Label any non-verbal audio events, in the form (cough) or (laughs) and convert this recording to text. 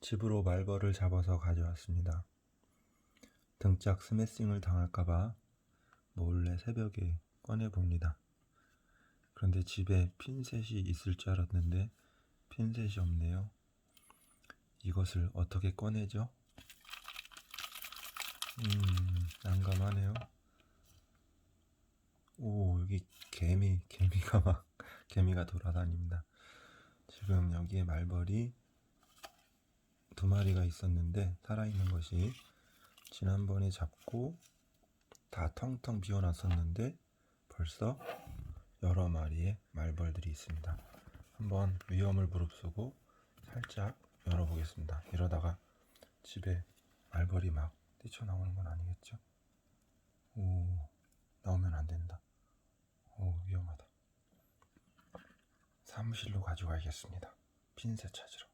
집으로 말벌을 잡아서 가져왔습니다. 등짝 스매싱을 당할까봐 몰래 새벽에 꺼내봅니다. 그런데 집에 핀셋이 있을 줄 알았는데 핀셋이 없네요. 이것을 어떻게 꺼내죠? 음, 난감하네요. 오, 여기 개미, 개미가 막, (laughs) 개미가 돌아다닙니다. 지금 여기에 말벌이 두 마리가 있었는데, 살아있는 것이 지난번에 잡고 다 텅텅 비워놨었는데, 벌써 여러 마리의 말벌들이 있습니다. 한번 위험을 무릅쓰고 살짝 열어보겠습니다. 이러다가 집에 말벌이 막 뛰쳐나오는 건 아니겠죠? 오, 나오면 안 된다. 오, 위험하다. 사무실로 가져가야겠습니다. 핀셋 찾으러.